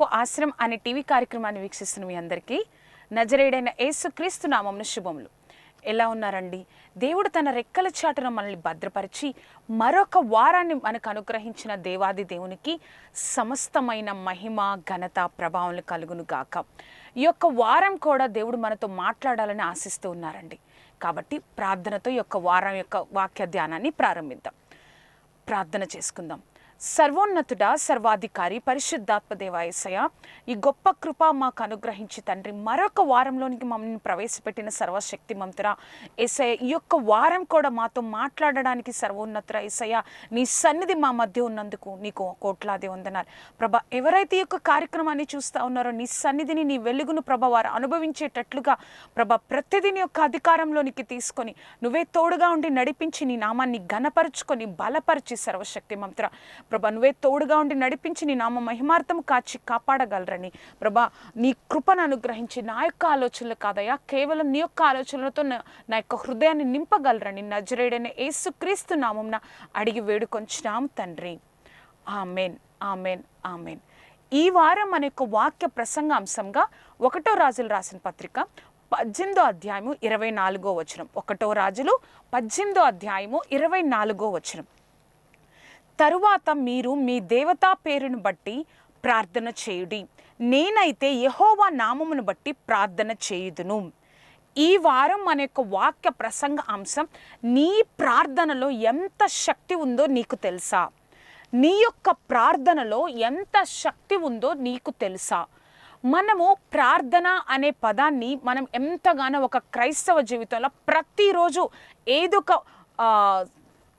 మనకు ఆశ్రమ్ అనే టీవీ కార్యక్రమాన్ని వీక్షిస్తున్న మీ అందరికీ నజరేడైన యేసు క్రీస్తు శుభములు. ఎలా ఉన్నారండి? దేవుడు తన రెక్కల చాటున మనల్ని భద్రపరిచి మరొక వారాన్ని మనకు అనుగ్రహించిన దేవాది దేవునికి సమస్తమైన మహిమ ఘనత ప్రభావం కలుగును గాక. ఈ యొక్క వారం కూడా దేవుడు మనతో మాట్లాడాలని ఆశిస్తూ ఉన్నారండి. కాబట్టి ప్రార్థనతో ఈ యొక్క వారం యొక్క వాక్య ధ్యానాన్ని ప్రారంభిద్దాం. ప్రార్థన చేసుకుందాం. సర్వోన్నతుడా సర్వాధికారి పరిశుద్ధాత్మ దేవాయసయ ఈ గొప్ప కృప మాకు అనుగ్రహించి తండ్రి మరొక వారంలోనికి మమ్మల్ని ప్రవేశపెట్టిన సర్వశక్తి మంతురా ఏసయ ఈ యొక్క వారం కూడా మాతో మాట్లాడడానికి సర్వోన్నతుర ఏసయ నీ సన్నిధి మా మధ్య ఉన్నందుకు నీకు కోట్లాది వందనాలు. ప్రభ ఎవరైతే ఈ యొక్క కార్యక్రమాన్ని చూస్తా ఉన్నారో నీ సన్నిధిని నీ వెలుగును ప్రభ వారు అనుభవించేటట్లుగా ప్రభ ప్రతిదీ యొక్క అధికారంలోనికి తీసుకొని నువ్వే తోడుగా ఉండి నడిపించి నీ నామాన్ని ఘనపరుచుకొని బలపరిచి సర్వశక్తి మంతురా ప్రభా నువ్వే తోడుగా ఉండి నడిపించి నీ నామ మహిమార్థం కాచి కాపాడగలరని. ప్రభా నీ కృపను అనుగ్రహించి నా యొక్క ఆలోచనలు కాదయా కేవలం నీ యొక్క ఆలోచనలతో నా యొక్క హృదయాన్ని నింపగలరని నజరేడైన యేసుక్రీస్తు నామంన అడిగి వేడుకొంచున్నాం తండ్రి. Amen amen amen. ఈ వారం మన యొక్క వాక్య ప్రసంగాంశంగా ఒకటో రాజులు రాసిన పత్రిక పద్దెనిమిదో అధ్యాయము ఇరవై నాలుగో వచనం. ఒకటో రాజులు పద్దెనిమిదో అధ్యాయము ఇరవై నాలుగో వచనం. తరువాత మీరు మీ దేవతా పేరును బట్టి ప్రార్థన చేయుడి. నేనైతే యహోవా నామమును బట్టి ప్రార్థన చేయుదును. ఈ వారం మన యొక్క వాక్య ప్రసంగ అంశం నీ ప్రార్థనలో ఎంత శక్తి ఉందో నీకు తెలుసా? నీ యొక్క ప్రార్థనలో ఎంత శక్తి ఉందో నీకు తెలుసా? మనము ప్రార్థన అనే పదాన్ని మనం ఎంతగానో ఒక క్రైస్తవ జీవితంలో ప్రతిరోజు ఏదో ఒక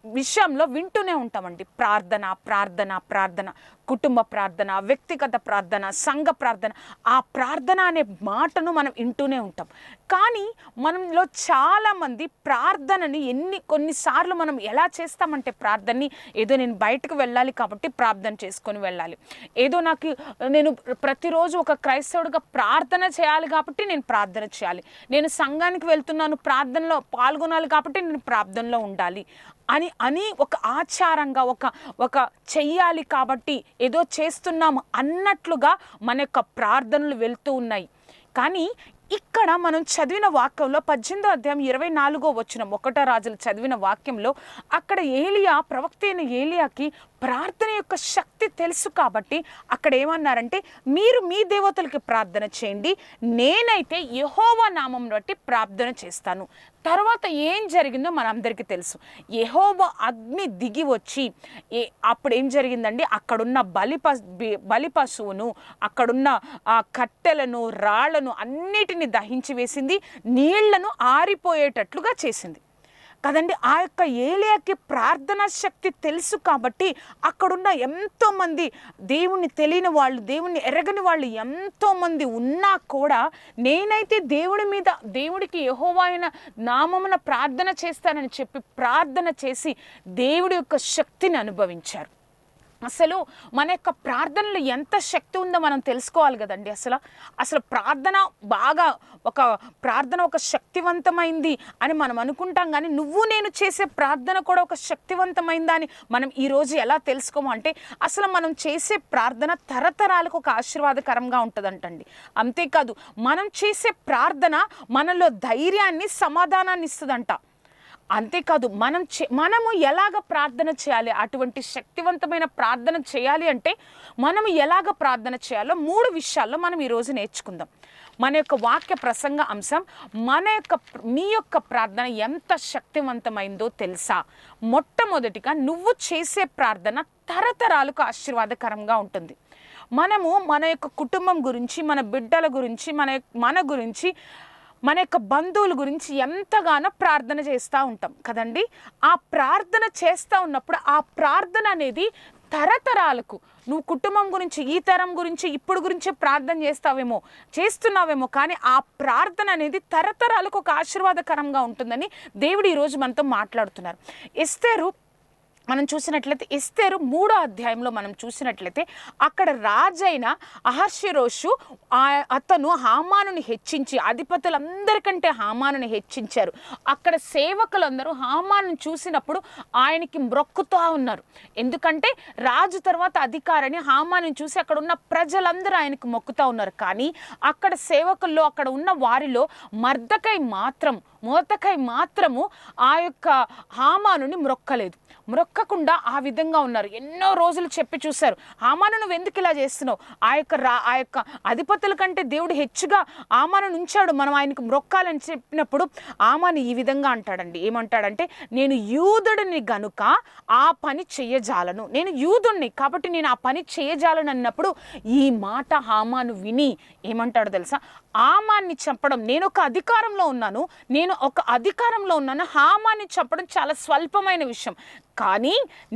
విషయంలో వింటూనే ఉంటామండి. ప్రార్థన ప్రార్థన ప్రార్థన కుటుంబ ప్రార్థన వ్యక్తిగత ప్రార్థన సంఘ ప్రార్థన. ఆ ప్రార్థన అనే మాటను మనం వింటూనే ఉంటాం. కానీ మనలో చాలామంది ప్రార్థనని ఎన్ని కొన్నిసార్లు మనం ఎలా చేస్తామంటే ప్రార్థనని ఏదో నేను బయటకు వెళ్ళాలి కాబట్టి ప్రార్థన చేసుకొని వెళ్ళాలి. ఏదో నాకు నేను ప్రతిరోజు ఒక క్రైస్తవుడిగా ప్రార్థన చేయాలి కాబట్టి నేను ప్రార్థన చేయాలి. నేను సంఘానికి వెళ్తున్నాను ప్రార్థనలో పాల్గొనాలి కాబట్టి నేను ప్రార్థనలో ఉండాలి. అని అని ఒక ఆచారంగా ఒక ఒక చెయ్యాలి కాబట్టి ఏదో చేస్తున్నాము అన్నట్లుగా మన యొక్క ప్రార్థనలు వెళ్తూ ఉన్నాయి. కానీ ఇక్కడ మనం చదివిన వాక్యంలో పద్దెనిమిదో అధ్యాయం ఇరవై నాలుగో వచ్చిన ఒకటో రాజులు చదివిన వాక్యంలో అక్కడ ఏలియా ప్రవక్త అయిన ఏలియాకి ప్రార్థన యొక్క శక్తి తెలుసు కాబట్టి అక్కడ ఏమన్నారంటే మీరు మీ దేవతలకి ప్రార్థన చేయండి నేనైతే యహోవా నామం బట్టి ప్రార్థన చేస్తాను. తర్వాత ఏం జరిగిందో మనందరికీ తెలుసు. యెహోవా అగ్ని దిగి వచ్చి ఏ అప్పుడు ఏం జరిగిందండి? అక్కడున్న బలి బలి పశువును అక్కడున్న ఆ కట్టెలను రాళ్ళను అన్నిటిని దహించి వేసింది నీళ్ళను ఆరిపోయేటట్లుగా చేసింది. కదండి ఆ యొక్క ఏలియాకి ప్రార్థనా శక్తి తెలుసు కాబట్టి అక్కడున్న ఎంతోమంది దేవుణ్ణి తెలియని వాళ్ళు దేవుణ్ణి ఎరగని వాళ్ళు ఎంతోమంది ఉన్నా కూడా నేనైతే దేవుడి మీద దేవుడికి యహోవాయన నామమున ప్రార్థన చేస్తానని చెప్పి ప్రార్థన చేసి దేవుడి యొక్క శక్తిని అనుభవించారు. అసలు మన యొక్క ప్రార్థనలో ఎంత శక్తి ఉందో మనం తెలుసుకోవాలి కదండి అసలు. అసలు ప్రార్థన బాగా ఒక ప్రార్థన ఒక శక్తివంతమైంది అని మనం అనుకుంటాం కానీ నువ్వు నేను చేసే ప్రార్థన కూడా ఒక శక్తివంతమైందా అని మనం ఈరోజు ఎలా తెలుసుకోము? అంటే అసలు మనం చేసే ప్రార్థన తరతరాలకు ఒక ఆశీర్వాదకరంగా ఉంటుందంటండి. అంతేకాదు మనం చేసే ప్రార్థన మనలో ధైర్యాన్ని సమాధానాన్ని ఇస్తుందంట. అంతేకాదు మనం చే మనము ఎలాగ ప్రార్థన చేయాలి? అటువంటి శక్తివంతమైన ప్రార్థన చేయాలి అంటే మనము ఎలాగ ప్రార్థన చేయాలో మూడు విషయాల్లో మనం ఈరోజు నేర్చుకుందాం. మన యొక్క వాక్య ప్రసంగ అంశం మన యొక్క మీ యొక్క ప్రార్థన ఎంత శక్తివంతమైందో తెలుసా? మొట్టమొదటిగా నువ్వు చేసే ప్రార్థన తరతరాలకు ఆశీర్వాదకరంగా ఉంటుంది. మనము మన యొక్క కుటుంబం గురించి మన బిడ్డల గురించి మన మన గురించి మన యొక్క బంధువుల గురించి ఎంతగానో ప్రార్థన చేస్తూ ఉంటాం కదండి? ఆ ప్రార్థన చేస్తూ ఉన్నప్పుడు ఆ ప్రార్థన అనేది తరతరాలకు నువ్వు కుటుంబం గురించి ఈ తరం గురించి ఇప్పుడు గురించి ప్రార్థన చేస్తావేమో చేస్తున్నావేమో కానీ ఆ ప్రార్థన అనేది తరతరాలకు ఒక ఆశీర్వాదకరంగా ఉంటుందని దేవుడు ఈరోజు మనతో మాట్లాడుతున్నారు. ఎస్తేరు మనం చూసినట్లయితే ఇస్తేరు మూడో అధ్యాయంలో మనం చూసినట్లయితే అక్కడ రాజైన అహర్షిరోషు ఆ- అతను హామానుని హెచ్చించి అధిపతులందరికంటే హామానుని హెచ్చించారు. అక్కడ సేవకులందరూ హామాను చూసినప్పుడు ఆయనకి మ్రొక్కుతూ ఉన్నారు. ఎందుకంటే రాజు తర్వాత అధికారిని హామాను చూసి అక్కడ ఉన్న ప్రజలందరూ ఆయనకు మొక్కుతూ ఉన్నారు. కానీ అక్కడ సేవకుల్లో అక్కడ ఉన్న వారిలో మర్దకై మాత్రం మోతకై మాత్రము ఆ యొక్క హామానుని మ్రొక్కలేదు. మ్రొక్కకుండా ఆ విధంగా ఉన్నారు. ఎన్నో రోజులు చెప్పి చూశారు. హామాను నువ్వు ఎందుకు ఇలా చేస్తున్నావు? ఆ యొక్క రా ఆ యొక్క అధిపతుల కంటే దేవుడు హెచ్చుగా ఆమాను ఉంచాడు మనం ఆయనకు మొక్కాలని చెప్పినప్పుడు ఆమాను ఈ విధంగా అంటాడండి. ఏమంటాడంటే నేను యూదుడిని గనుక ఆ పని చెయ్యజాలను నేను యూదుణ్ణి. కాబట్టి నేను ఆ పని చేయజాలను అన్నప్పుడు ఈ మాట హామాను విని ఏమంటాడు తెలుసా? ఆమాన్ని చంపడం. నేను ఒక అధికారంలో ఉన్నాను. నేను ఒక అధికారంలో ఉన్నాను. హామాన్ని చంపడం చాలా స్వల్పమైన విషయం. కానీ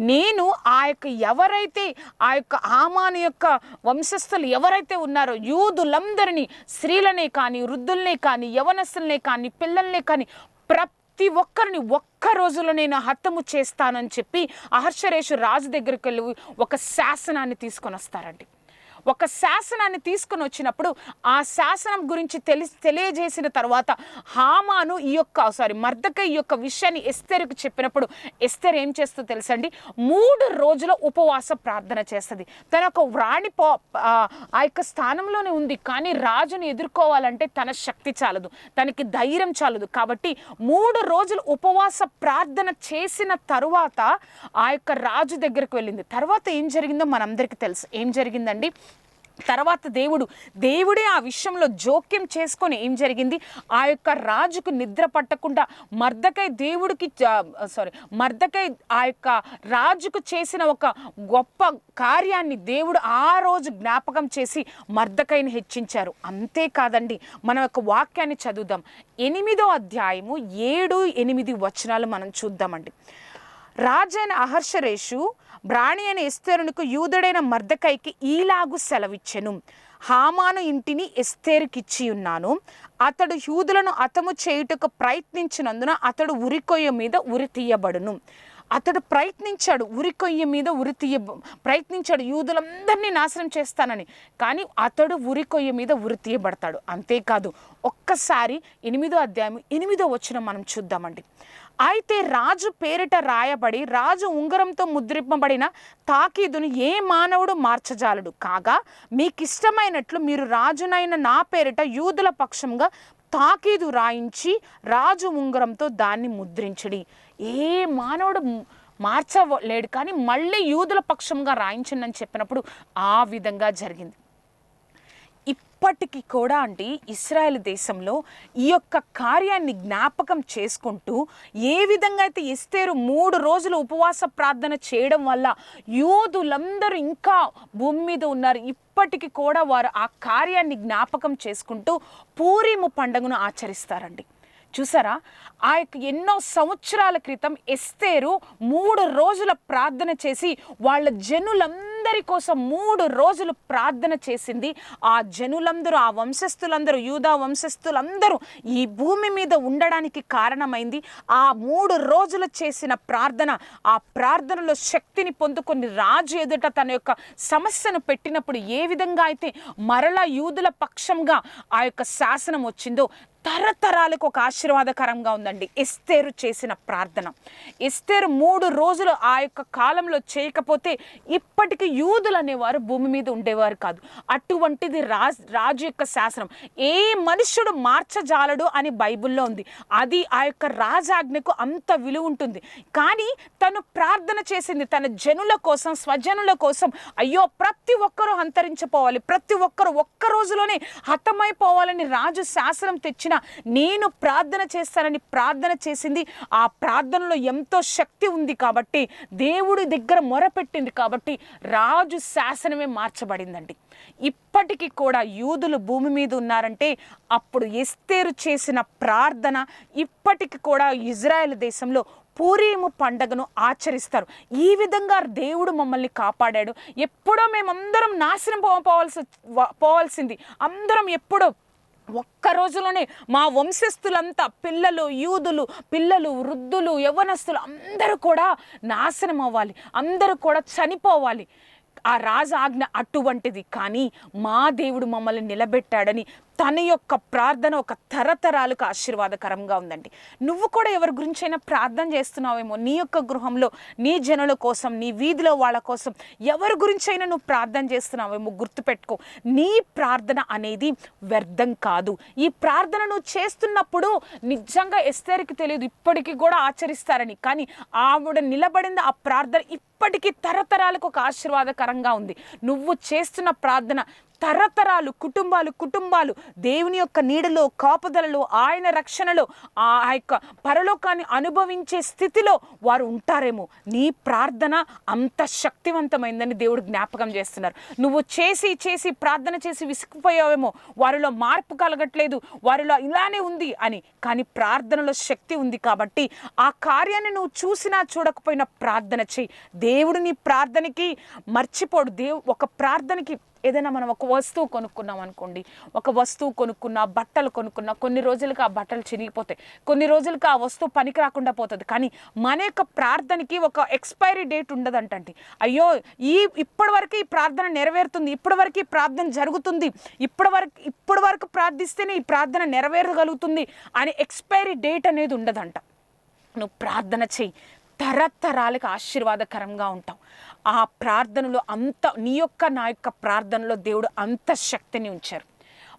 నేను ఆ యొక్క ఎవరైతే ఆ యొక్క ఆమాను యొక్క వంశస్థులు ఎవరైతే ఉన్నారో యూదులందరినీ స్త్రీలనే కానీ వృద్ధుల్నే కానీ యవనస్తులనే కానీ పిల్లల్నే కానీ ప్రతి ఒక్కరిని ఒక్క రోజులో నేను హతము చేస్తానని చెప్పి అహర్షరేషు రాజు దగ్గరికి వెళ్ళి ఒక శాసనాన్ని తీసుకొని వస్తారండి. ఒక శాసనాన్ని తీసుకొని వచ్చినప్పుడు ఆ శాసనం గురించి తెలి తెలియజేసిన తర్వాత హామాను ఈ యొక్క సారీ మర్దక ఈ యొక్క విషయాన్ని ఎస్తెరికి చెప్పినప్పుడు ఎస్తెర్ ఏం చేస్తుందో తెలుసండి? మూడు రోజుల ఉపవాస ప్రార్థన చేస్తుంది. తన ఒక రాణి పో ఆ యొక్క స్థానంలోనే ఉంది కానీ రాజుని ఎదుర్కోవాలంటే తన శక్తి చాలదు తనకి ధైర్యం చాలదు. కాబట్టి మూడు రోజులు ఉపవాస ప్రార్థన చేసిన తరువాత ఆ యొక్క రాజు దగ్గరకు వెళ్ళింది. తర్వాత ఏం జరిగిందో మనందరికీ తెలుసు. ఏం జరిగిందండి? తర్వాత దేవుడు దేవుడే ఆ విషయంలో జోక్యం చేసుకొని ఏం జరిగింది? ఆ యొక్క రాజుకు నిద్ర పట్టకుండా మర్దకై దేవుడికి సారీ మర్దకై ఆ యొక్క రాజుకు చేసిన ఒక గొప్ప కార్యాన్ని దేవుడు ఆ రోజు జ్ఞాపకం చేసి మర్దకైని హెచ్చించారు. అంతేకాదండి మన యొక్క వాక్యాన్ని చదువుదాం. ఎనిమిదో అధ్యాయము ఏడు ఎనిమిది వచనాలు మనం చూద్దామండి. రాజైన అహర్షరేషు బ్రాణి అయిన ఎస్తేరునికు యూదుడైన మర్దకైకి ఈలాగు సెలవిచ్చెను. హామాను ఇంటిని ఎస్తేరుకిచ్చి ఉన్నాను అతడు యూదులను అతము చేయుటకు ప్రయత్నించినందున అతడు ఉరికొయ్య మీద ఉరి తీయబడును. అతడు ప్రయత్నించాడు ఉరికొయ్య మీద ఉరి తీయ ప్రయత్నించాడు. యూదులందరినీ నాశనం చేస్తానని. కానీ అతడు ఉరికొయ్య మీద ఉరి తీయబడతాడు. అంతేకాదు ఒక్కసారి ఎనిమిదో అధ్యాయం ఎనిమిదో వచ్చిన మనం చూద్దామండి. అయితే రాజు పేరిట రాయబడి రాజు ఉంగరంతో ముద్రింపబడిన తాకీదును ఏ మానవుడు మార్చజాలడు? కాగా మీకు ఇష్టమైనట్లు మీరు రాజునైన నా పేరిట యూదుల పక్షంగా తాకీదు రాయించి రాజు ఉంగరంతో దాన్ని ముద్రించడి. ఏ మానవుడు మార్చలేడు కానీ మళ్ళీ యూదుల పక్షంగా రాయించండి చెప్పినప్పుడు ఆ విధంగా జరిగింది. ఇప్పటికీ కూడా అండి ఇస్రాయల్ దేశంలో ఈ యొక్క కార్యాన్ని జ్ఞాపకం చేసుకుంటూ ఏ విధంగా అయితే ఇస్తేరు మూడు రోజులు ఉపవాస ప్రార్థన చేయడం వల్ల యూదులందరూ ఇంకా భూమి మీద ఉన్నారు ఇప్పటికీ కూడా వారు ఆ కార్యాన్ని జ్ఞాపకం చేసుకుంటూ పూరిము పండుగను ఆచరిస్తారండి. చూసారా? ఆ యొక్క ఎన్నో సంవత్సరాల క్రితం ఎస్తేరు మూడు రోజుల ప్రార్థన చేసి వాళ్ళ జనులందరి కోసం మూడు రోజులు ప్రార్థన చేసింది. ఆ జనులందరూ ఆ వంశస్థులందరూ యూదా వంశస్థులందరూ ఈ భూమి మీద ఉండడానికి కారణమైంది. ఆ మూడు రోజులు చేసిన ప్రార్థన ఆ ప్రార్థనలో శక్తిని పొందుకొని రాజు ఎదుట తన యొక్క సమస్యను పెట్టినప్పుడు ఏ విధంగా అయితే మరలా యూదుల పక్షంగా ఆ యొక్క శాసనం వచ్చిందో తరతరాలకు ఒక ఆశీర్వాదకరంగా ఉందండి ఎస్తేరు చేసిన ప్రార్థన. ఎస్తేరు మూడు రోజులు ఆ యొక్క కాలంలో చేయకపోతే ఇప్పటికీ యూదులు అనేవారు భూమి మీద ఉండేవారు కాదు. అటువంటిది రాజ్ రాజు యొక్క శాసనం. ఏ మనుష్యుడు మార్చజాలడు అని బైబిల్లో ఉంది. అది ఆ యొక్క రాజాజ్ఞకు అంత విలువ ఉంటుంది. కానీ తను ప్రార్థన చేసింది తన జనుల కోసం స్వజనుల కోసం. అయ్యో ప్రతి ఒక్కరూ అంతరించిపోవాలి. ప్రతి ఒక్కరు ఒక్క రోజులోనే హతమైపోవాలని రాజు శాసనం తెచ్చిన నేను ప్రార్థన చేస్తానని ప్రార్థన చేసింది. ఆ ప్రార్థనలో ఎంతో శక్తి ఉంది కాబట్టి దేవుడి దగ్గర మొరపెట్టింది కాబట్టి రాజు శాసనమే మార్చబడిందండి. ఇప్పటికీ కూడా యూదులు భూమి మీద ఉన్నారంటే అప్పుడు ఎస్తేరు చేసిన ప్రార్థన ఇప్పటికి కూడా ఇజ్రాయెల్ దేశంలో పూరీము పండగను ఆచరిస్తారు. ఈ విధంగా దేవుడు మమ్మల్ని కాపాడాడు. ఎప్పుడో మేమందరం నాశనం పోవాల్సి పోవాల్సింది. అందరం ఎప్పుడో ఒక్క రోజులోనే మా వంశస్థులంతా పిల్లలు యూదులు పిల్లలు వృద్ధులు యవ్వనస్తులు అందరూ కూడా నాశనం అవ్వాలి. అందరూ కూడా చనిపోవాలి. ఆ రాజు ఆజ్ఞ అటువంటిది కానీ మా దేవుడు మమ్మల్ని నిలబెట్టాడని తన యొక్క ప్రార్థన ఒక తరతరాలకు ఆశీర్వాదకరంగా ఉందండి. నువ్వు కూడా ఎవరి గురించైనా ప్రార్థన చేస్తున్నావేమో? నీ యొక్క గృహంలో నీ జనుల కోసం నీ వీధిలో వాళ్ళ కోసం ఎవరి గురించైనా నువ్వు ప్రార్థన చేస్తున్నావేమో గుర్తుపెట్టుకో. నీ ప్రార్థన అనేది వ్యర్థం కాదు. ఈ ప్రార్థన నువ్వు చేస్తున్నప్పుడు నిజంగా ఎస్తేరికి తెలియదు. ఇప్పటికీ కూడా ఆచరిస్తారని. కానీ ఆవిడ నిలబడింది ఆ ప్రార్థన ఇప్పటికీ తరతరాలకు ఒక ఆశీర్వాదకరంగా ఉంది. నువ్వు చేస్తున్న ప్రార్థన తరతరాలు కుటుంబాలు కుటుంబాలు దేవుని యొక్క నీడలో కాపుదలలో ఆయన రక్షణలో ఆ యొక్క పరలోకాన్ని అనుభవించే స్థితిలో వారు ఉంటారేమో. నీ ప్రార్థన అంత శక్తివంతమైందని దేవుడు జ్ఞాపకం చేస్తున్నారు. నువ్వు చేసి చేసి ప్రార్థన చేసి విసిగిపోయావేమో. వారిలో మార్పు కలగట్లేదు. వారిలో ఇలానే ఉంది అని. కానీ ప్రార్థనలో శక్తి ఉంది కాబట్టి ఆ కార్యాన్ని నువ్వు చూసినా చూడకపోయినా ప్రార్థన చేయి. దేవుడు నీ ప్రార్థనకి మర్చిపోడు. దేవు ఒక ప్రార్థనకి ఏదైనా మనం ఒక వస్తువు కొనుక్కున్నాం అనుకోండి ఒక వస్తువు కొనుక్కున్నా బట్టలు కొనుక్కున్నా కొన్ని రోజులకి ఆ బట్టలు చిరిగిపోతాయి కొన్ని రోజులకి ఆ వస్తువు పనికి రాకుండా పోతుంది. కానీ మన యొక్క ప్రార్థనకి ఒక ఎక్స్పైరీ డేట్ ఉండదంటండి. అయ్యో ఈ ఇప్పటివరకు ఈ ప్రార్థన నెరవేరుతుంది ఇప్పటివరకు ఈ ప్రార్థన జరుగుతుంది ఇప్పటివరకు ఇప్పటి వరకు ప్రార్థిస్తేనే ఈ ప్రార్థన నెరవేరగలుగుతుంది అనే ఎక్స్పైరీ డేట్ అనేది ఉండదంట. నువ్వు ప్రార్థన చెయ్యి. తరతరాలకు ఆశీర్వాదకరంగా ఉంటావు. ఆ ప్రార్థనలో అంత నీ యొక్క నా యొక్క ప్రార్థనలో దేవుడు అంత శక్తిని ఉంచారు.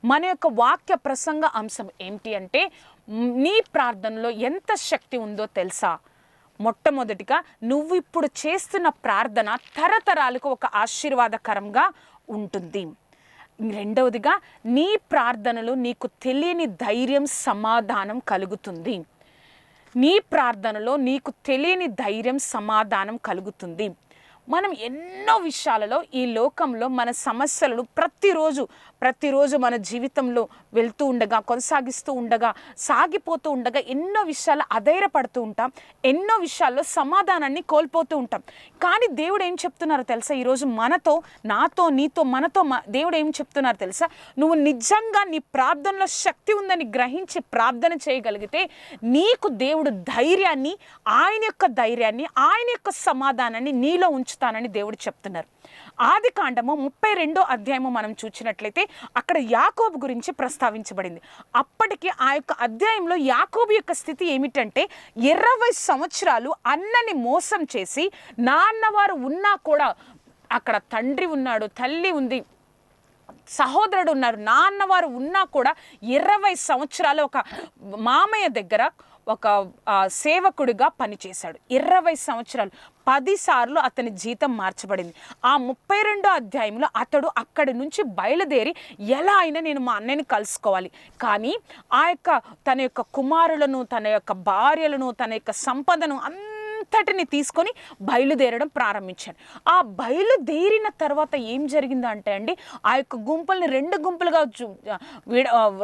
మన యొక్క వాక్య ప్రసంగ అంశం ఏంటి అంటే నీ ప్రార్థనలో ఎంత శక్తి ఉందో తెలుసా? మొట్టమొదటిగా నువ్వు ఇప్పుడు చేస్తున్న ప్రార్థన తరతరాలకు ఒక ఆశీర్వాదకరంగా ఉంటుంది. రెండవదిగా నీ ప్రార్థనలో నీకు తెలియని ధైర్యం సమాధానం కలుగుతుంది. నీ ప్రార్థనలో నీకు తెలియని ధైర్యం సమాధానం కలుగుతుంది. మనం ఎన్నో విషయాలలో ఈ లోకంలో మన సమస్యలను ప్రతిరోజు ప్రతిరోజు మన జీవితంలో వెళ్తూ ఉండగా కొనసాగిస్తూ ఉండగా సాగిపోతూ ఉండగా ఎన్నో విషయాలు అధైర్యపడుతూ ఉంటాం. ఎన్నో విషయాల్లో సమాధానాన్ని కోల్పోతూ ఉంటాం. కానీ దేవుడు ఏం చెప్తున్నారో తెలుసా? ఈరోజు మనతో నాతో నీతో మనతో మ- దేవుడు ఏం చెప్తున్నారు తెలుసా? నువ్వు నిజంగా నీ ప్రార్థనలో శక్తి ఉందని గ్రహించి ప్రార్థన చేయగలిగితే నీకు దేవుడు ధైర్యాన్ని ఆయన యొక్క ధైర్యాన్ని ఆయన యొక్క సమాధానాన్ని నీలో ఉంచుతానని దేవుడు చెప్తున్నారు. ఆది కాండము ముప్పై రెండో అధ్యాయము మనం చూసినట్లయితే అక్కడ యాకోబు గురించి ప్రస్తావించబడింది. అప్పటికి ఆ యొక్క అధ్యాయంలో యాకోబు యొక్క స్థితి ఏమిటంటే ఇరవై సంవత్సరాలు అన్నని మోసం చేసి నాన్నవారు ఉన్నా కూడా అక్కడ తండ్రి ఉన్నాడు తల్లి ఉంది సహోదరుడు ఉన్నారు నాన్నవారు ఉన్నా కూడా ఇరవై సంవత్సరాలు ఒక మామయ్య దగ్గర ఒక సేవకుడిగా పనిచేశాడు. ఇరవై సంవత్సరాలు పదిసార్లు అతని జీతం మార్చబడింది. ఆ ముప్పై రెండో అధ్యాయంలో అతడు అక్కడి నుంచి బయలుదేరి ఎలా అయినా నేను మా అన్నయ్యని కలుసుకోవాలి. కానీ ఆ యొక్క తన యొక్క కుమారులను తన యొక్క భార్యలను తన యొక్క సంపదను అంతటిని తీసుకొని బయలుదేరడం ప్రారంభించాడు. ఆ బయలుదేరిన తర్వాత ఏం జరిగిందంటే అండి ఆ యొక్క గుంపుల్ని రెండు గుంపులుగా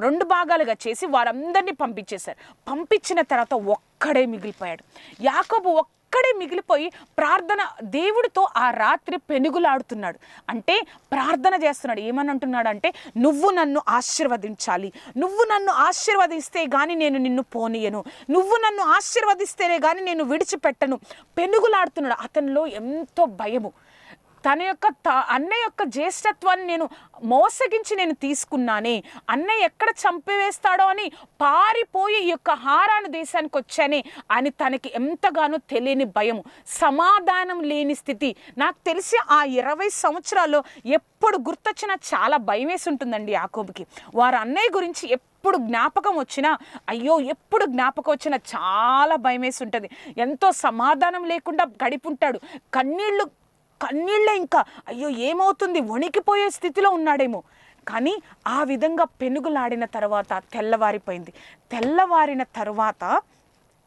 రెండు భాగాలుగా చేసి వారందరినీ పంపించేశారు. పంపించిన తర్వాత ఒక్కడే మిగిలిపోయాడు. యాకోబు అక్కడే మిగిలిపోయి ప్రార్థన దేవుడితో ఆ రాత్రి పెనుగులాడుతున్నాడు. అంటే ప్రార్థన చేస్తున్నాడు. ఏమని అంటున్నాడు అంటే నువ్వు నన్ను ఆశీర్వదించాలి. నువ్వు నన్ను ఆశీర్వదిస్తే గాని నేను నిన్ను పోనీయను. నువ్వు నన్ను ఆశీర్వదిస్తేనే కానీ నేను విడిచిపెట్టను. పెనుగులాడుతున్నాడు. అతనిలో ఎంతో భయము. తన యొక్క త- అన్న యొక్క జ్యేష్ఠత్వాన్ని నేను మోసగించి నేను తీసుకున్నానే అన్నయ్య ఎక్కడ చంపివేస్తాడో అని పారిపోయి ఈ యొక్క హారాను దేశానికి వచ్చానే అని తనకి ఎంతగానో తెలియని భయము సమాధానం లేని స్థితి. నాకు తెలిసి ఆ ఇరవై సంవత్సరాల్లో ఎప్పుడు గుర్తొచ్చినా చాలా భయం వేసి ఉంటుందండి యాకోబుకి. వారు అన్నయ్య గురించి ఎప్పుడు జ్ఞాపకం వచ్చినా అయ్యో ఎప్పుడు జ్ఞాపకం వచ్చినా చాలా భయం వేసి ఉంటుంది. ఎంతో సమాధానం లేకుండా గడిపుంటాడు. కన్నీళ్ళు కన్నీళ్ళే ఇంకా. అయ్యో ఏమవుతుంది? వణికిపోయే స్థితిలో ఉన్నాడేమో. కానీ ఆ విధంగా పెనుగులాడిన తర్వాత తెల్లవారిపోయింది. తెల్లవారిన తర్వాత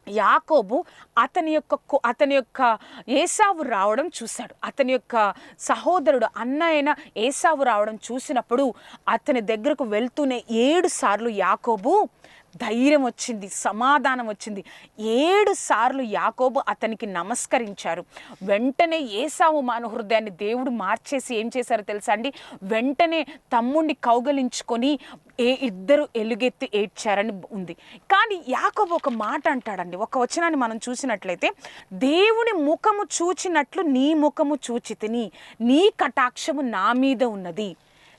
యాకోబు అతని యొక్క కు- అతని యొక్క ఏసావు రావడం చూశాడు. అతని యొక్క సహోదరుడు అన్న అయిన ఏసావు రావడం చూసినప్పుడు అతని దగ్గరకు వెళ్తూనే ఏడు సార్లు యాకోబు ధైర్యం వచ్చింది సమాధానం వచ్చింది. ఏడు సార్లు యాకోబు అతనికి నమస్కరించారు. వెంటనే ఏసావు మాన హృదయాన్ని దేవుడు మార్చేసి ఏం చేశారో తెలుసా అండి? వెంటనే తమ్ముడిని కౌగలించుకొని ఏ ఇద్దరు ఎలుగెత్తి ఏడ్చారని ఉంది. కానీ యాకోబు ఒక మాట అంటాడండి. ఒక వచనాన్ని మనం చూసినట్లయితే దేవుని ముఖము చూచినట్లు నీ ముఖము చూచితిని నీ కటాక్షము నా మీద ఉన్నది.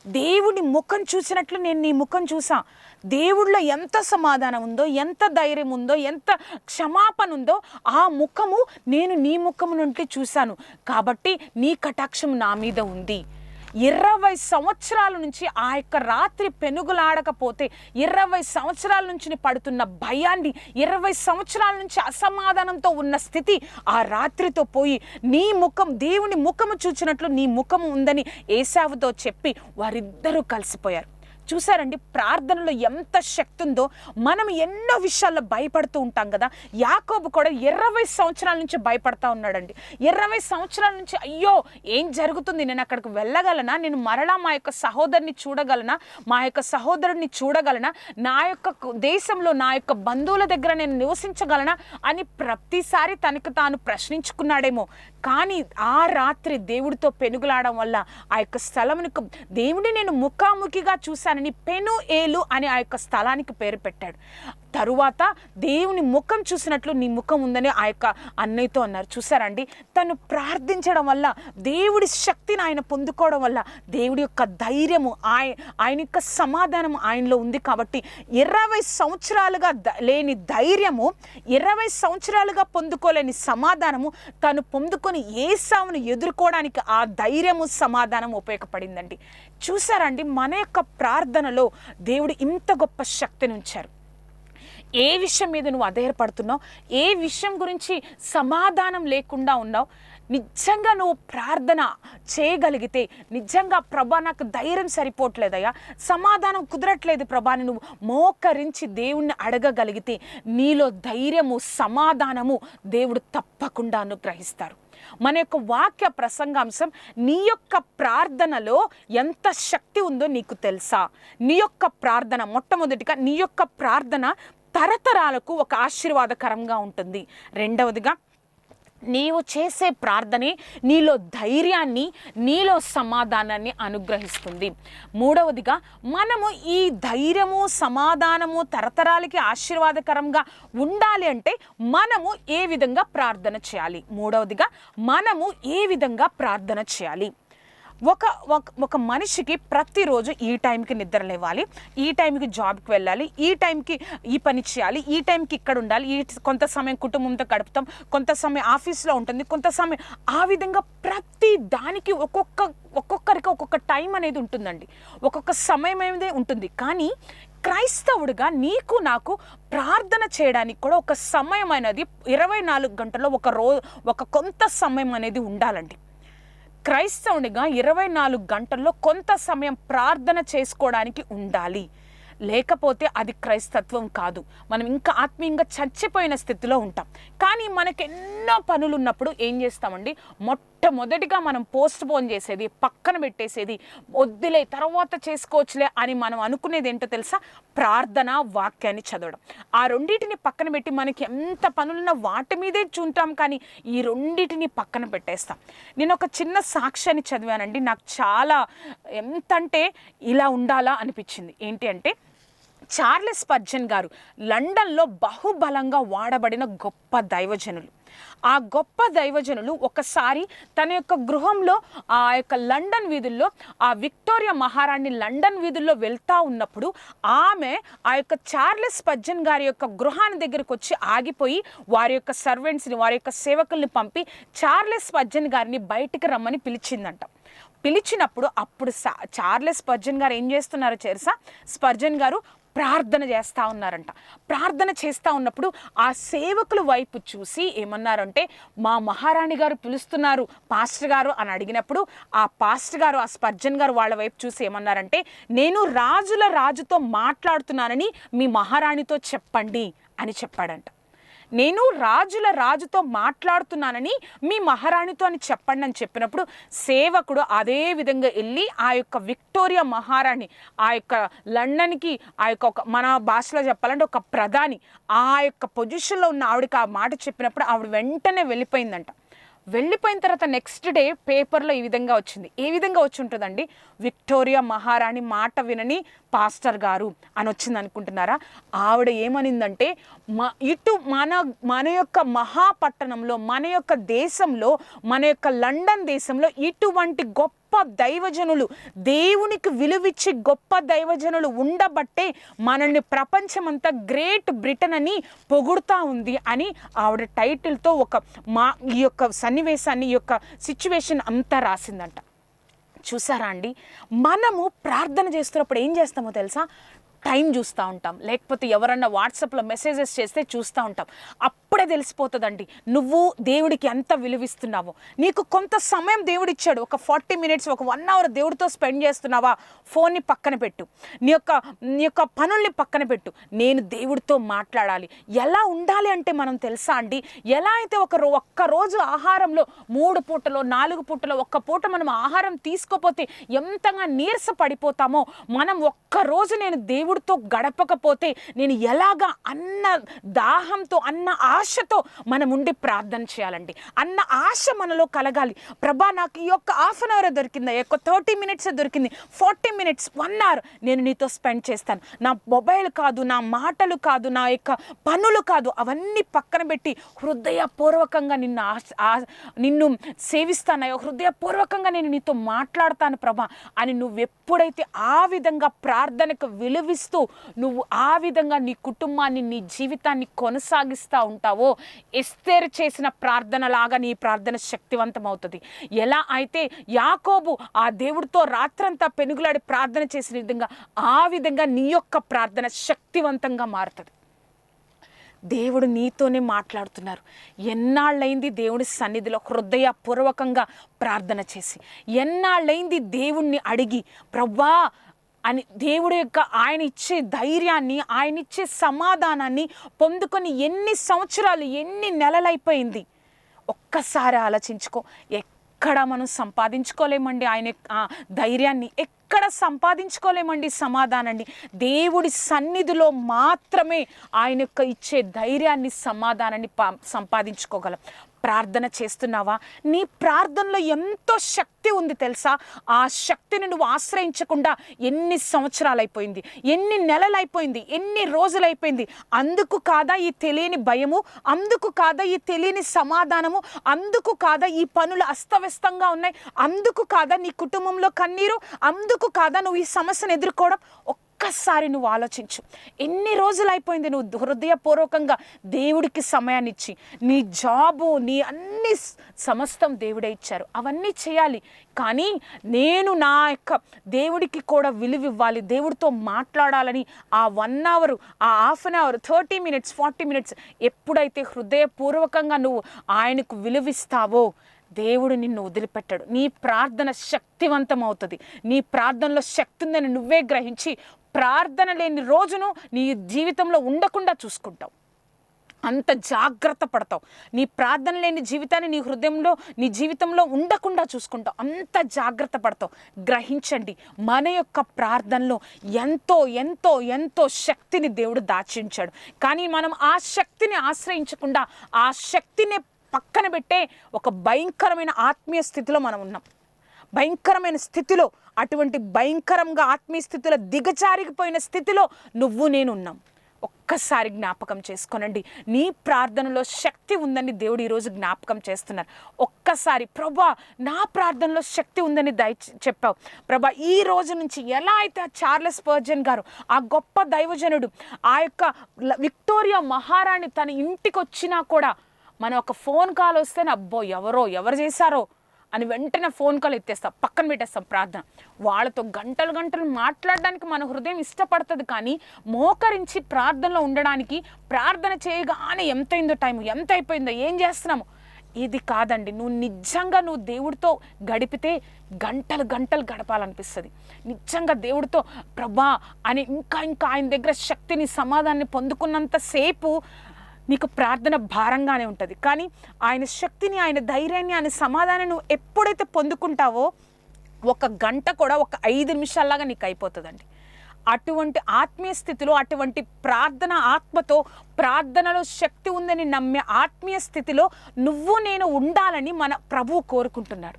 దేవుని ముఖం చూసినట్లు నేను నీ ముఖం చూసా. దేవుళ్ళో ఎంత సమాధానం ఉందో ఎంత ధైర్యం ఉందో ఎంత క్షమాపణ ఉందో ఆ ముఖము నేను నీ ముఖము నుండి చూశాను. కాబట్టి నీ కటాక్షం నా మీద ఉంది. ఇరవై సంవత్సరాల నుంచి ఆ యొక్క రాత్రి పెనుగులాడకపోతే ఇరవై సంవత్సరాల నుంచి పడుతున్న భయాన్ని ఇరవై సంవత్సరాల నుంచి అసమాధానంతో ఉన్న స్థితి ఆ రాత్రితో పోయి నీ ముఖం దేవుని ముఖము చూచినట్లు నీ ముఖము ఉందని ఏసావుతో చెప్పి వారిద్దరూ కలిసిపోయారు. చూసారండి? ప్రార్థనలో ఎంత శక్తి ఉందో మనం ఎన్నో విషయాల్లో భయపడుతూ ఉంటాం కదా? యాకోబు కూడా ఇరవై సంవత్సరాల నుంచి భయపడతా ఉన్నాడండి. ఇరవై సంవత్సరాల నుంచి అయ్యో ఏం జరుగుతుంది? నేను అక్కడికి వెళ్ళగలనా? నేను మరలా మా యొక్క సహోదరుని చూడగలనా? మా యొక్క సహోదరుడిని చూడగలనా? నా యొక్క దేశంలో నా యొక్క బంధువుల దగ్గర నేను నివసించగలనా? అని ప్రతిసారి తనకు తాను ప్రశ్నించుకున్నాడేమో. కానీ ఆ రాత్రి దేవుడితో పెనుగులాడడం వల్ల ఆ యొక్క స్థలమునికి దేవుడిని నేను ముఖాముఖిగా చూశాను. దానిని పెను ఏలు అని ఆ యొక్క స్థలానికి పేరు పెట్టాడు. తరువాత దేవుని ముఖం చూసినట్లు నీ ముఖం ఉందని ఆ యొక్క అన్నయ్యతో అన్నారు. చూసారండి తను ప్రార్థించడం వల్ల దేవుడి శక్తిని ఆయన పొందుకోవడం వల్ల దేవుడి యొక్క ధైర్యము ఆయ ఆయన యొక్క సమాధానం ఆయనలో ఉంది కాబట్టి ఇరవై సంవత్సరాలుగా ద- లేని ధైర్యము ఇరవై సంవత్సరాలుగా పొందుకోలేని సమాధానము తను పొందుకొని ఏసావును ఎదుర్కోవడానికి ఆ ధైర్యము సమాధానం ఉపయోగపడిందండి. చూసారండి మన యొక్క ప్రార్థనలో దేవుడు ఇంత గొప్ప శక్తిని ఉంచారు. ఏ విషయం మీద నువ్వు అధైర్యపడుతున్నావు? ఏ విషయం గురించి సమాధానం లేకుండా ఉన్నావు? నిజంగా నువ్వు ప్రార్థన చేయగలిగితే నిజంగా ప్రభా నాకు ధైర్యం సరిపోవట్లేదయ్యా. సమాధానం కుదరట్లేదు ప్రభాని నువ్వు మోకరించి దేవుణ్ణి అడగగలిగితే నీలో ధైర్యము సమాధానము దేవుడు తప్పకుండా అనుగ్రహిస్తారు. మన యొక్క వాక్య ప్రసంగాంశం నీ యొక్క ప్రార్థనలో ఎంత శక్తి ఉందో నీకు తెలుసా? నీ యొక్క ప్రార్థన మొట్టమొదటిగా నీ యొక్క ప్రార్థన తరతరాలకు ఒక ఆశీర్వాదకరంగా ఉంటుంది. రెండవదిగా నీవు చేసే ప్రార్థనే నీలో ధైర్యాన్ని నీలో సమాధానాన్ని అనుగ్రహిస్తుంది. మూడవదిగా మనము ఈ ధైర్యము సమాధానము తరతరాలకి ఆశీర్వాదకరంగా ఉండాలి అంటే మనము ఏ విధంగా ప్రార్థన చేయాలి? మూడవదిగా మనము ఏ విధంగా ప్రార్థన చేయాలి? ఒక ఒక- మనిషికి ప్రతిరోజు ఈ టైంకి నిద్ర లేవాలి ఈ టైంకి జాబ్కి వెళ్ళాలి ఈ టైంకి ఈ పని చేయాలి ఈ టైంకి ఇక్కడ ఉండాలి ఈ కొంత సమయం కుటుంబంతో గడుపుతాం కొంత సమయం ఆఫీస్లో ఉంటుంది కొంత సమయం ఆ విధంగా ప్రతి దానికి ఒక్కొక్క ఒక్కొక్కరికి ఒక్కొక్క టైం అనేది ఉంటుందండి. ఒక్కొక్క సమయం అనేది ఉంటుంది. కానీ క్రైస్తవుడిగా నీకు నాకు ప్రార్థన చేయడానికి కూడా ఒక సమయం అనేది ఇరవై నాలుగు గంటల్లో ఒక రో ఒక కొంత సమయం అనేది ఉండాలండి. క్రైస్తవునిగా ఇరవై నాలుగు గంటల్లో కొంత సమయం ప్రార్థన చేసుకోవడానికి ఉండాలి. లేకపోతే అది క్రైస్తత్వం కాదు. మనం ఇంకా ఆత్మీయంగా చచ్చిపోయిన స్థితిలో ఉంటాం. కానీ మనకి ఎన్నో పనులు ఉన్నప్పుడు ఏం చేస్తామండి? మొట్టమొదటిగా మనం పోస్ట్ పోన్ చేసేది పక్కన పెట్టేసేది వద్దులే తర్వాత చేసుకోవచ్చులే అని మనం అనుకునేది ఏంటో తెలుసా? ప్రార్థన వాక్యాన్ని చదవడం. ఆ రెండింటిని పక్కన పెట్టి మనకి ఎంత పనులున్న వాటి మీదే చూంటాం కానీ ఈ రెండింటిని పక్కన పెట్టేస్తాం. నేను ఒక చిన్న సాక్ష్యాన్ని చదివానండి. నాకు చాలా ఎంతంటే ఇలా ఉండాలా అనిపించింది. ఏంటి అంటే చార్లెస్ పర్జన్ గారు లండన్లో బహుబలంగా వాడబడిన గొప్ప దైవజనులు. ఆ గొప్ప దైవజనులు ఒకసారి తన యొక్క గృహంలో ఆ యొక్క లండన్ వీధుల్లో ఆ విక్టోరియా మహారాణి లండన్ వీధుల్లో వెళ్తా ఉన్నప్పుడు ఆమె ఆ యొక్క చార్లెస్ పజ్జన్ గారి యొక్క గృహాన్ని దగ్గరకు వచ్చి ఆగిపోయి వారి యొక్క సర్వెంట్స్ని వారి యొక్క సేవకుల్ని పంపి చార్లెస్ పజ్జన్ గారిని బయటికి రమ్మని పిలిచిందంట. పిలిచినప్పుడు అప్పుడు సా- చార్లెస్ స్పర్జన్ గారు ఏం చేస్తున్నారో తెలుసా? స్పర్జన్ గారు ప్రార్థన చేస్తూ ఉన్నారంట. ప్రార్థన చేస్తూ ఉన్నప్పుడు ఆ సేవకుల వైపు చూసి ఏమన్నారంటే మా మహారాణి గారు పిలుస్తున్నారు పాస్టర్ గారు అని అడిగినప్పుడు ఆ పాస్టర్ గారు ఆ స్పర్జన్ గారు వాళ్ళ వైపు చూసి ఏమన్నారంటే నేను రాజుల రాజుతో మాట్లాడుతున్నానని మీ మహారాణితో చెప్పండి అని చెప్పాడంట. నేను రాజుల రాజుతో మాట్లాడుతున్నానని మీ మహారాణితో అని చెప్పండి అని చెప్పినప్పుడు సేవకుడు అదే విధంగా వెళ్ళి ఆ యొక్క విక్టోరియా మహారాణి ఆ యొక్క లండన్కి ఆ యొక్క ఒక మన భాషలో చెప్పాలంటే ఒక ప్రధాని ఆ యొక్క పొజిషన్లో ఉన్న ఆవిడకి ఆ మాట చెప్పినప్పుడు ఆవిడ వెంటనే వెళ్ళిపోయిందంట. వెళ్ళిపోయిన తర్వాత నెక్స్ట్ డే పేపర్లో ఈ విధంగా వచ్చింది. ఏ విధంగా వచ్చి ఉంటుందండి? విక్టోరియా మహారాణి మాట వినని పాస్టర్ గారు అని వచ్చింది అనుకుంటున్నారా? ఆవిడ ఏమనిందంటే మ ఇటు మన మన యొక్క మహాపట్టణంలో మన యొక్క దేశంలో మన యొక్క లండన్ దేశంలో ఇటువంటి గొప్ప దైవజనులు దేవునికి విలువిచ్చి గొప్ప దైవజనులు ఉండబట్టే మనల్ని ప్రపంచమంతా గ్రేట్ బ్రిటన్ అని పొగుడుతా ఉంది అని ఆవిడ టైటిల్తో ఒక మా ఈ యొక్క సన్నివేశాన్ని ఈ యొక్క సిచ్యువేషన్ అంతా రాసిందంట. చూసారా అండి? మనము ప్రార్థన చేస్తున్నప్పుడు ఏం చేస్తామో తెలుసా? టైం చూస్తూ ఉంటాం. లేకపోతే ఎవరన్నా వాట్సాప్లో మెసేజెస్ చేస్తే చూస్తూ ఉంటాం. అప్పుడే తెలిసిపోతుందండి. నువ్వు దేవుడికి ఎంత విలువిస్తున్నావో. నీకు కొంత సమయం దేవుడు ఇచ్చాడు ఒక ఫార్టీ మినిట్స్ ఒక వన్ అవర్ దేవుడితో స్పెండ్ చేస్తున్నావా? ఫోన్ని పక్కన పెట్టు. నీ యొక్క నీ యొక్క పనుల్ని పక్కన పెట్టు. నేను దేవుడితో మాట్లాడాలి. ఎలా ఉండాలి అంటే మనం తెలుసా అండి? ఎలా అయితే ఒక రో ఒక్క రోజు ఆహారంలో మూడు పూటలో నాలుగు పూటలో ఒక్క పూట మనం ఆహారం తీసుకోపోతే ఎంతగా నీరస పడిపోతామో మనం ఒక్క రోజు నేను దేవుడితో గడపకపోతే నేను ఎలాగా అన్న దాహంతో అన్న ఆశతో మనం ఉండి ప్రార్థన చేయాలండి. అన్న ఆశ మనలో కలగాలి. ప్రభా నాకు ఈ యొక్క హాఫ్ అన్ అవర్ దొరికిందా. ఈ యొక్క థర్టీ మినిట్స్ దొరికింది. ఫార్టీ మినిట్స్ వన్ అవర్ నేను నీతో స్పెండ్ చేస్తాను. నా మొబైల్ కాదు నా మాటలు కాదు నా యొక్క పనులు కాదు అవన్నీ పక్కన పెట్టి హృదయపూర్వకంగా నిన్ను ఆశ- ఆ- నిన్ను హృదయపూర్వకంగా నేను నీతో మాట్లాడతాను ప్రభా. అని నువ్వు ఎప్పుడైతే ఆ విధంగా ప్రార్థనకు విలువిస్తూ నువ్వు ఆ విధంగా నీ కుటుంబాన్ని నీ జీవితాన్ని కొనసాగిస్తూ ఉంటావో ఎస్తేరు చేసిన ప్రార్థన లాగా నీ ప్రార్థన శక్తివంతం అవుతుంది ఎలా అయితే యాకోబు ఆ దేవుడితో రాత్రంతా పెనుగులాడి ప్రార్థన చేసిన విధంగా ఆ విధంగా నీ యొక్క ప్రార్థన శక్తివంతంగా మారుతుంది. దేవుడు నీతోనే మాట్లాడుతున్నారు. ఎన్నాళ్ళైంది దేవుడి సన్నిధిలో హృదయపూర్వకంగా ప్రార్థన చేసి? ఎన్నాళ్ళైంది దేవుణ్ణి అడిగి ప్రవ్వా అని దేవుడి యొక్క ఆయన ఇచ్చే ధైర్యాన్ని ఆయన ఇచ్చే సమాధానాన్ని పొందుకొని ఎన్ని సంవత్సరాలు ఎన్ని నెలలైపోయింది. ఒక్కసారి ఆలోచించుకో. ఎక్కడ మనం సంపాదించుకోలేమండి ఆయన ధైర్యాన్ని. ఎక్కడ సంపాదించుకోలేమండి సమాధానాన్ని. దేవుడి సన్నిధిలో మాత్రమే ఆయన యొక్క ఇచ్చే ధైర్యాన్ని సమాధానాన్ని పా- సంపాదించుకోగలం. ప్రార్థన చేస్తున్నావా? నీ ప్రార్థనలో ఎంతో శక్తి ఉంది తెలుసా? ఆ శక్తిని నువ్వు ఆశ్రయించకుండా ఎన్ని సంవత్సరాలు అయిపోయింది ఎన్ని నెలలు అయిపోయింది ఎన్ని రోజులు అయిపోయింది అందుకు కాదా ఈ తెలియని భయము? అందుకు కాదా ఈ తెలియని సమాధానము? అందుకు కాదా ఈ పనులు అస్తవ్యస్తంగా ఉన్నాయి? అందుకు కాదా నీ కుటుంబంలో కన్నీరు? అందుకు కాదా నువ్వు ఈ సమస్యను ఎదుర్కోవడం? ఒక్కసారి నువ్వు ఆలోచించు. ఎన్ని రోజులు అయిపోయింది నువ్వు హృదయపూర్వకంగా దేవుడికి సమయాన్ని ఇచ్చి నీ జాబు నీ అన్ని సమస్తం దేవుడే ఇచ్చారు. అవన్నీ చేయాలి. కానీ నేను నా యొక్క దేవుడికి కూడా విలువ ఇవ్వాలి దేవుడితో మాట్లాడాలని ఆ వన్ అవర్ ఆ half an hour thirty minutes forty minutes ఎప్పుడైతే హృదయపూర్వకంగా నువ్వు ఆయనకు విలువిస్తావో దేవుడు నిన్ను వదిలిపెట్టాడు. నీ ప్రార్థన శక్తివంతం అవుతుంది నీ ప్రార్థనలో శక్తి ఉందని నువ్వే గ్రహించి ప్రార్థన లేని రోజును నీ జీవితంలో ఉండకుండా చూసుకుంటావు. అంత జాగ్రత్త పడతావు. నీ ప్రార్థన లేని జీవితాన్ని నీ హృదయంలో నీ జీవితంలో ఉండకుండా చూసుకుంటావు. అంత జాగ్రత్త పడతావు. గ్రహించండి మన యొక్క ప్రార్థనలో ఎంతో ఎంతో ఎంతో శక్తిని దేవుడు దాచించాడు. కానీ మనం ఆ శక్తిని ఆశ్రయించకుండా ఆ శక్తిని పక్కన పెట్టే ఒక భయంకరమైన ఆత్మీయ స్థితిలో మనం ఉన్నాం. భయంకరమైన స్థితిలో అటువంటి భయంకరంగా ఆత్మీయ స్థితిలో దిగజారిపోయిన స్థితిలో నువ్వు నేను ఉన్నాం ఒక్కసారి జ్ఞాపకం చేసుకోనండి. నీ ప్రార్థనలో శక్తి ఉందని దేవుడు ఈరోజు జ్ఞాపకం చేస్తున్నారు. ఒక్కసారి ప్రభా నా ప్రార్థనలో శక్తి ఉందని దయ చెప్పావు. ప్రభా ఈ రోజు నుంచి ఎలా అయితే ఆ చార్లెస్ పర్జన్ గారు ఆ గొప్ప దైవజనుడు ఆ యొక్క విక్టోరియా మహారాణి తన ఇంటికి వచ్చినా కూడా మన ఒక ఫోన్ కాల్ వస్తే అబ్బో ఎవరో ఎవరు చేశారో అని వెంటనే ఫోన్ కాల్ ఎత్తేస్తాం పక్కన పెట్టేస్తాం ప్రార్థన. వాళ్ళతో గంటలు గంటలు మాట్లాడడానికి మన హృదయం ఇష్టపడుతుంది కానీ మోకరించి ప్రార్థనలో ఉండడానికి ప్రార్థన చేయగానే ఎంతైందో టైం ఎంత అయిపోయిందో ఏం చేస్తున్నాము? ఇది కాదండి నువ్వు నిజంగా నువ్వు దేవుడితో గడిపితే గంటలు గంటలు గడపాలనిపిస్తుంది. నిజంగా దేవుడితో ప్రభా అని ఇంకా ఇంకా ఆయన దగ్గర శక్తిని సమాధానాన్ని పొందుకున్నంతసేపు నీకు ప్రార్థన భారంగానే ఉంటుంది. కానీ ఆయన శక్తిని ఆయన ధైర్యాన్ని ఆయన సమాధానం నువ్వు ఎప్పుడైతే పొందుకుంటావో ఒక గంట కూడా ఒక ఐదు నిమిషాల్లాగా నీకు అయిపోతుందండి. అటువంటి ఆత్మీయ స్థితిలో అటువంటి ప్రార్థన ఆత్మతో ప్రార్థనలో శక్తి ఉందని నమ్మే ఆత్మీయ స్థితిలో నువ్వు నేను ఉండాలని మన ప్రభువు కోరుకుంటున్నాడు.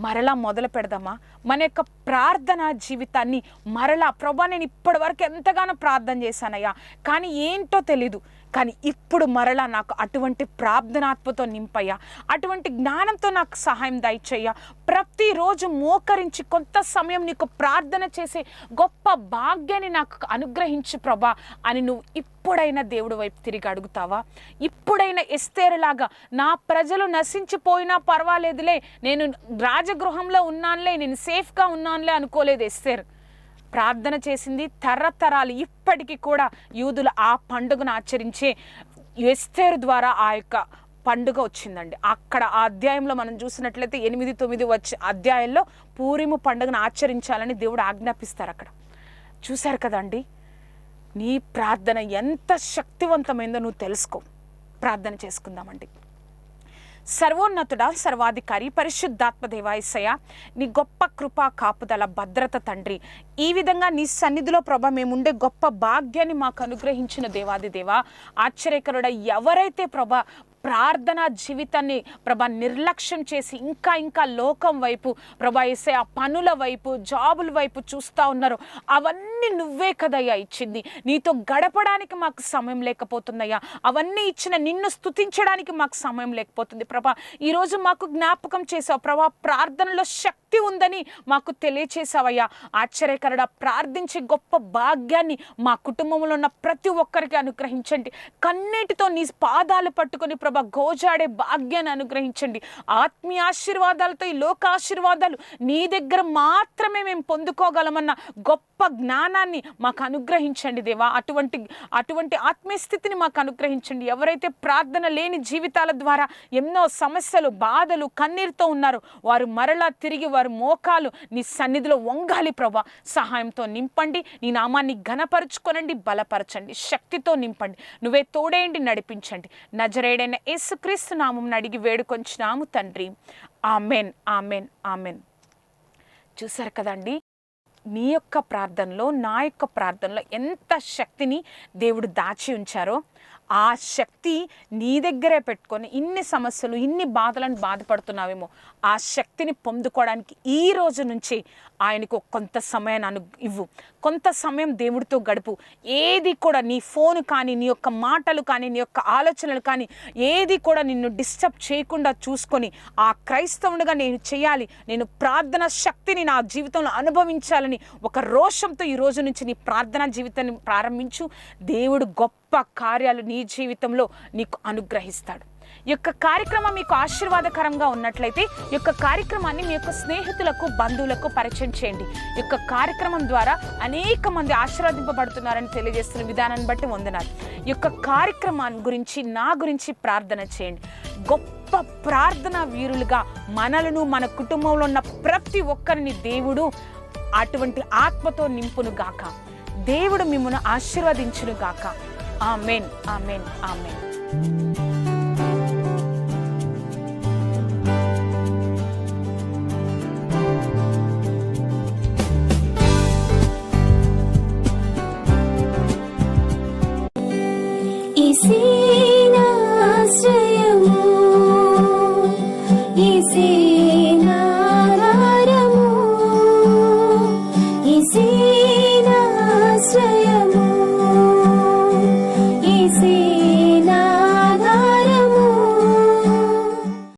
మరలా మొదలు పెడదామా? మన యొక్క ప్రార్థన జీవితాన్ని మరలా ప్రభా నేను ఇప్పటివరకు ఎంతగానో ప్రార్థన చేశానయ్యా. కానీ ఏంటో తెలీదు. కానీ ఇప్పుడు మరలా నాకు అటువంటి ప్రార్థనాత్మతో నింపయ్యా. అటువంటి జ్ఞానంతో నాకు సహాయం దయచేయ్యా. ప్రతిరోజు మోకరించి కొంత సమయం నీకు ప్రార్థన చేసే గొప్ప భాగ్యాన్ని నాకు అనుగ్రహించు ప్రభా అని నువ్వు ఇప్పుడైనా దేవుడి వైపు తిరిగి అడుగుతావా? ఇప్పుడైనా ఎస్తేరులాగా నా ప్రజలు నశించిపోయినా పర్వాలేదులే. నేను రాజగృహంలో ఉన్నానులే. నేను సేఫ్గా ఉన్నానులే అనుకోలేదు ఎస్తేరు. ప్రార్థన చేసింది. తరతరాలు ఇప్పటికీ కూడా యూదులు ఆ పండుగను ఆచరించే ఎస్తేరు ద్వారా ఆ యొక్క పండుగ వచ్చిందండి. అక్కడ ఆ అధ్యాయంలో మనం చూసినట్లయితే ఎనిమిది తొమ్మిది వచ్చే అధ్యాయంలో పూరిము పండుగను ఆచరించాలని దేవుడు ఆజ్ఞాపిస్తారు అక్కడ. చూశారు కదండి? నీ ప్రార్థన ఎంత శక్తివంతమైందో నువ్వు తెలుసుకో. ప్రార్థన చేసుకుందామండి. సర్వోన్నతుడ సర్వాధికారి పరిశుద్ధాత్మ దేవాయసయ నీ గొప్ప కృపా కాపుదల భద్రత తండ్రి. ఈ విధంగా నీ సన్నిధిలో ప్రభ మేముండే గొప్ప భాగ్యాన్ని మాకు అనుగ్రహించిన దేవాది దేవ ఆశ్చర్యకరుడ ఎవరైతే ప్రభ ప్రార్థనా జీవితాన్ని ప్రభా నిర్లక్ష్యం చేసి ఇంకా ఇంకా లోకం వైపు ప్రభా వేసే ఆ పనుల వైపు జాబుల వైపు చూస్తూ ఉన్నారు అవన్నీ నువ్వే కదయ్యా ఇచ్చింది. నీతో గడపడానికి మాకు సమయం లేకపోతుందయ్యా. అవన్నీ ఇచ్చిన నిన్ను స్తుతించడానికి మాకు సమయం లేకపోతుంది. ప్రభా ఈరోజు మాకు జ్ఞాపకం చేసావు ప్రభా ప్రార్థనలో శక్తి ఉందని మాకు తెలియచేసావయ్యా ఆశ్చర్యకరడ ప్రార్థించే గొప్ప భాగ్యాన్ని మా కుటుంబంలో ఉన్న ప్రతి ఒక్కరికి అనుగ్రహించండి. కన్నీటితో నీ పాదాలు పట్టుకొని ప్రభా గోజాడే భాగ్యాన్ని అనుగ్రహించండి. ఆత్మీయ ఆశీర్వాదాలతో ఈ లోక ఆశీర్వాదాలు నీ దగ్గర మాత్రమే మేము పొందుకోగలమన్న గొప్ప జ్ఞానాన్ని మాకు అనుగ్రహించండి దేవా. అటువంటి అటువంటి ఆత్మీయ స్థితిని మాకు అనుగ్రహించండి. ఎవరైతే ప్రార్థన లేని జీవితాల ద్వారా ఎన్నో సమస్యలు బాధలు కన్నీరుతో ఉన్నారో వారు మరలా తిరిగి వారి మోకాలు నీ సన్నిధిలో వంగాలి ప్రభా సహాయంతో నింపండి. నీ నామాన్ని ఘనపరుచుకొనండి బలపరచండి. శక్తితో నింపండి. నువ్వే తోడేయండి నడిపించండి. నజరేడైన యేసుక్రీస్తు నామం అడిగి వేడుకొంచినాము తండ్రి. Amen amen amen. చూసారు కదండి? నీ యొక్క ప్రార్థనలో నా యొక్క ప్రార్థనలో ఎంత శక్తిని దేవుడు దాచి ఉంచారో ఆ శక్తి నీ దగ్గరే పెట్టుకొని ఇన్ని సమస్యలు ఇన్ని బాధలను బాధపడుతున్నావేమో ఆ శక్తిని పొందుకోవడానికి ఈ రోజు నుంచి ఆయనకు కొంత సమయాన్ని అను ఇవ్వు. కొంత సమయం దేవుడితో గడుపు. ఏది కూడా నీ ఫోన్ కానీ నీ యొక్క మాటలు కానీ నీ యొక్క ఆలోచనలు కానీ ఏది కూడా నిన్ను డిస్టర్బ్ చేయకుండా చూసుకొని ఆ క్రైస్తవునిగా నేను చేయాలి నేను ప్రార్థన శక్తిని నా జీవితంలో అనుభవించాలని ఒక రోషంతో ఈ రోజు నుంచి నీ ప్రార్థనా జీవితాన్ని ప్రారంభించు. దేవుడు గొప్ప గొప్ప కార్యాలు నీ జీవితంలో నీకు అనుగ్రహిస్తాడు. ఈ యొక్క కార్యక్రమం మీకు ఆశీర్వాదకరంగా ఉన్నట్లయితే ఈ యొక్క కార్యక్రమాన్ని మీ యొక్క స్నేహితులకు బంధువులకు పరిచయం చేయండి. ఈ యొక్క కార్యక్రమం ద్వారా అనేక మంది ఆశీర్వదింపబడుతున్నారని తెలియజేస్తున్న విధానాన్ని బట్టి వందనాలు. ఈ యొక్క కార్యక్రమాన్ని గురించి నా గురించి ప్రార్థన చేయండి. గొప్ప ప్రార్థన వీరులుగా మనలను మన కుటుంబంలో ఉన్న ప్రతి ఒక్కరిని దేవుడు అటువంటి ఆత్మతో నింపును గాక దేవుడు మిమ్మల్ని ఆశీర్వదించును గాక ఆమెన్ ఆమెన్ ఆమెన్